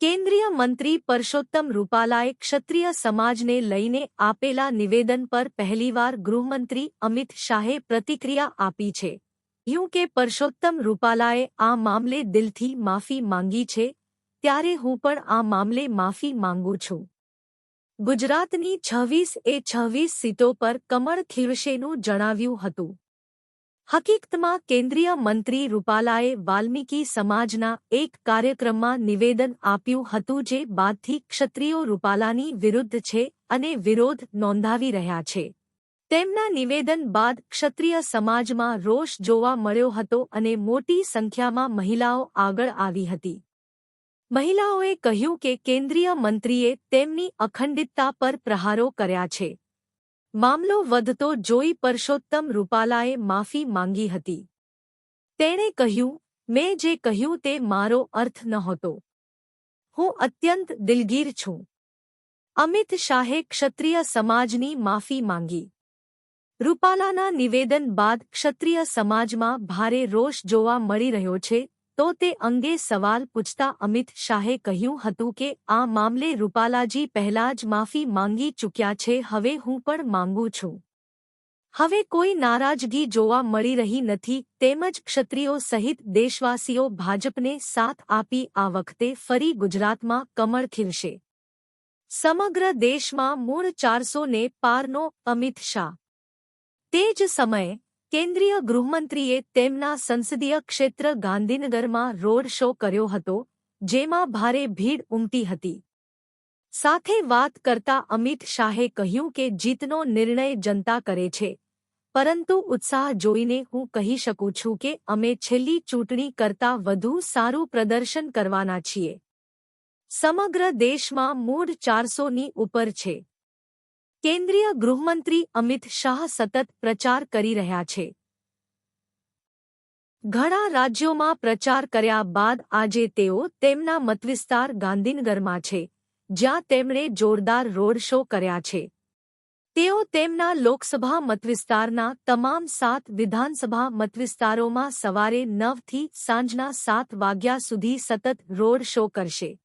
કેન્દ્રીય મંત્રી પરષોત્તમ રૂપાલાએ ક્ષત્રિય સમાજને લઈને આપેલા નિવેદન પર પહેલીવાર ગૃહમંત્રી અમિત શાહે પ્રતિક્રિયા આપી છે. યું કે પરષોત્તમ રૂપાલાએ આ મામલે દિલથી માફી માંગી છે, ત્યારે હું પણ આ મામલે માફી માંગુ છું. ગુજરાતની છવ્વીસ એ છવ્વીસ સીટો પર કમળ ખીરશેનું જણાવ્યું હતું. હકીકતમાં, કેન્દ્રીય મંત્રી રૂપાલાએ વાલ્મીકી સમાજના એક કાર્યક્રમમાં નિવેદન આપ્યું હતું જે બાદથી ક્ષત્રિયો રૂપાલાની વિરુદ્ધ છે અને વિરોધ નોંધાવી રહ્યા છે. તેમના નિવેદન બાદ ક્ષત્રિય સમાજમાં રોષ જોવા મળ્યો હતો અને મોટી સંખ્યામાં મહિલાઓ આગળ આવી હતી. મહિલાઓએ કહ્યું કે કેન્દ્રીય મંત્રીએ તેમની અખંડિતતા પર પ્રહારો કર્યા છે. મામલો વધતો જોઈ પરષોત્તમ રૂપાલાએ માફી માંગી હતી. તેણે કહ્યું, મેં જે કહ્યું તે મારો અર્થ નહોતો. હું અત્યંત દિલગીર છું. અમિત શાહે ક્ષત્રિય સમાજની માફી માંગી. રૂપાલાના નિવેદન બાદ ક્ષત્રિય સમાજમાં ભારે રોષ જોવા મળી રહ્યો છે તો તે અંગે સવાલ પૂછતા અમિત શાહે કહ્યું હતું કે, આ મામલે રૂપાલાજી પહેલા જ માફી માંગી ચૂક્યા છે, હવે હું પણ માંગુ છું. હવે કોઈ નારાજગી જોવા મળી રહી નથી, તેમજ ક્ષત્રિયો સહિત દેશવાસીઓ ભાજપને સાથ આપી આ વખતે ફરી ગુજરાતમાં કમળ ખીલશે. સમગ્ર દેશમાં મૂળ ચારસો ને પારનો અમિત શાહ. તે જ સમયે કેન્દ્રીય ગૃહમંત્રીએ તેમના સંસદીય ક્ષેત્ર ગાંધીનગરમાં રોડ શો કર્યો હતો, જેમાં ભારે ભીડ ઉમટી હતી. સાથે વાત કરતા અમિત શાહે કહ્યું કે જીતનો નિર્ણય જનતા કરે છે. પરંતુ ઉત્સાહ જોઈને હું કહી શકું છું કે અમે છેલ્લી ચૂંટણી કરતાં વધુ સારું પ્રદર્શન કરવાના છીએ. સમગ્ર દેશમાં મૂળ ચારસોની ઉપર છે. કેન્દ્રીય ગૃહમંત્રી અમિત શાહ સતત પ્રચાર કરી રહ્યા છે. ઘણા રાજ્યોમાં પ્રચાર કર્યા બાદ આજે તેઓ તેમના મતવિસ્તાર ગાંધીનગરમાં છે, જ્યાં તેમણે જોરદાર રોડ શો કર્યા છે. તેઓ તેમના લોકસભા મતવિસ્તારના તમામ સાત વિધાનસભા મતવિસ્તારોમાં સવારે નવથી સાંજના સાત વાગ્યા સુધી સતત રોડ શો કરશે.